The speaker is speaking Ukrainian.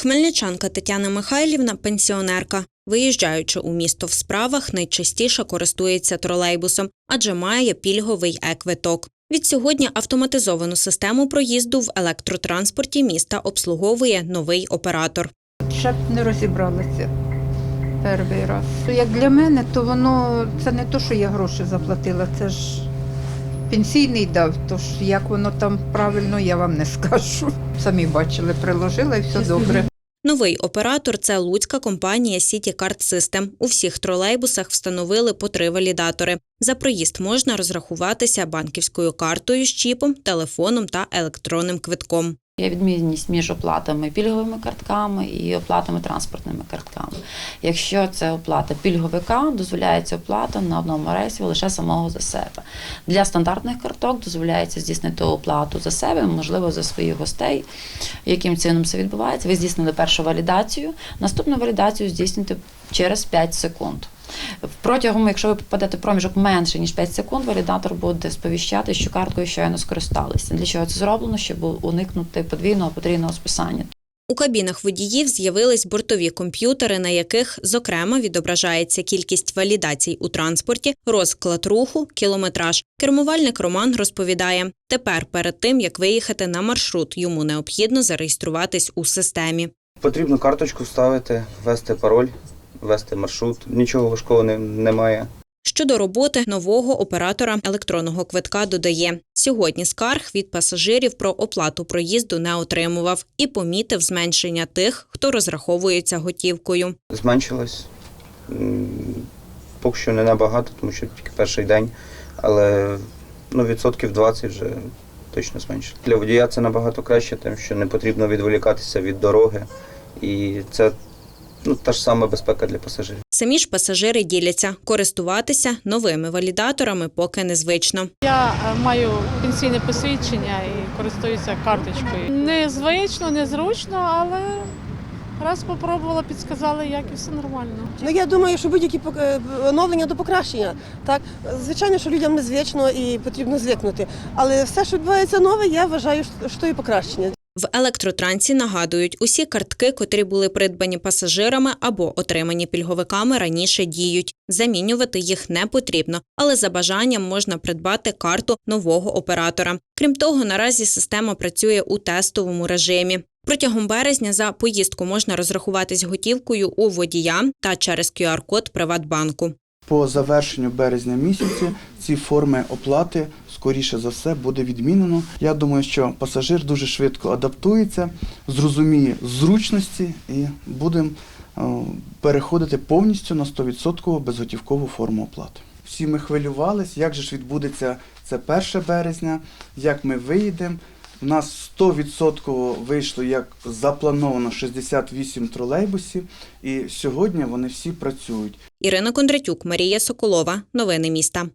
Хмельничанка Тетяна Михайлівна пенсіонерка. Виїжджаючи у місто в справах, найчастіше користується тролейбусом, адже має пільговий е-квиток. Від сьогодні автоматизовану систему проїзду в електротранспорті міста обслуговує новий оператор. Ще б не розібралася перший раз. Як для мене, то воно це не то, що я гроші заплатила, це ж пенсійний дав. Тож як воно там правильно, я вам не скажу. Самі бачили, приложила і все добре. Новий оператор це луцька компанія City Card System. У всіх тролейбусах встановили по три валідатори. За проїзд можна розрахуватися банківською картою з чіпом, телефоном та електронним квитком. Є відмінність між оплатами пільговими картками і оплатами транспортними картками. Якщо це оплата пільговика, дозволяється оплата на одному рейсі лише самого за себе. Для стандартних карток дозволяється здійснити оплату за себе, можливо, за своїх гостей. Яким чином це відбувається? Ви здійснили першу валідацію, наступну валідацію здійснюєте через 5 секунд. Протягом, якщо ви попадете в проміжок менше ніж 5 секунд, валідатор буде сповіщати, що карткою щойно скористалися. Для чого це зроблено? Щоб уникнути подвійного потрійного списання. У кабінах водіїв з'явились бортові комп'ютери, на яких, зокрема, відображається кількість валідацій у транспорті, розклад руху, кілометраж. Кермувальник Роман розповідає: тепер, перед тим як виїхати на маршрут, йому необхідно зареєструватись у системі. Потрібно карточку вставити, ввести пароль, ввести маршрут. Нічого важкого не, немає. Щодо роботи нового оператора електронного квитка додає, сьогодні скарг від пасажирів про оплату проїзду не отримував і помітив зменшення тих, хто розраховується готівкою. Зменшилось. Поки що не набагато, тому що тільки перший день, але ну, відсотків 20 вже точно зменшилось. Для водія це набагато краще, тому що не потрібно відволікатися від дороги. І це ну, та ж сама безпека для пасажирів. Самі ж пасажири діляться, користуватися новими валідаторами поки незвично. Я е, маю пенсійне посвідчення і користуюся карточкою. Незвично, незручно, але раз спробувала, підсказали, як і все нормально. Ну я думаю, що будь-які е, оновлення до покращення. Так, звичайно, що людям незвично і потрібно звикнути. Але все, що відбувається нове, я вважаю, що і покращення. В електротрансі нагадують, усі картки, котрі були придбані пасажирами або отримані пільговиками, раніше діють. Замінювати їх не потрібно, але за бажанням можна придбати карту нового оператора. Крім того, наразі система працює у тестовому режимі. Протягом березня за поїздку можна розрахуватись готівкою у водія та через QR-код Приватбанку. По завершенню березня місяці ці форми оплати скоріше за все буде відмінено. Я думаю, що пасажир дуже швидко адаптується, зрозуміє зручності і будемо е, переходити повністю на 100% безготівкову форму оплати. Всі ми хвилювались, як же ж відбудеться це 1 березня, як ми виїдемо. У нас 100% вийшло як заплановано 68 тролейбусів, і сьогодні вони всі працюють. Ірина Кондратюк, Марія Соколова. Новини міста.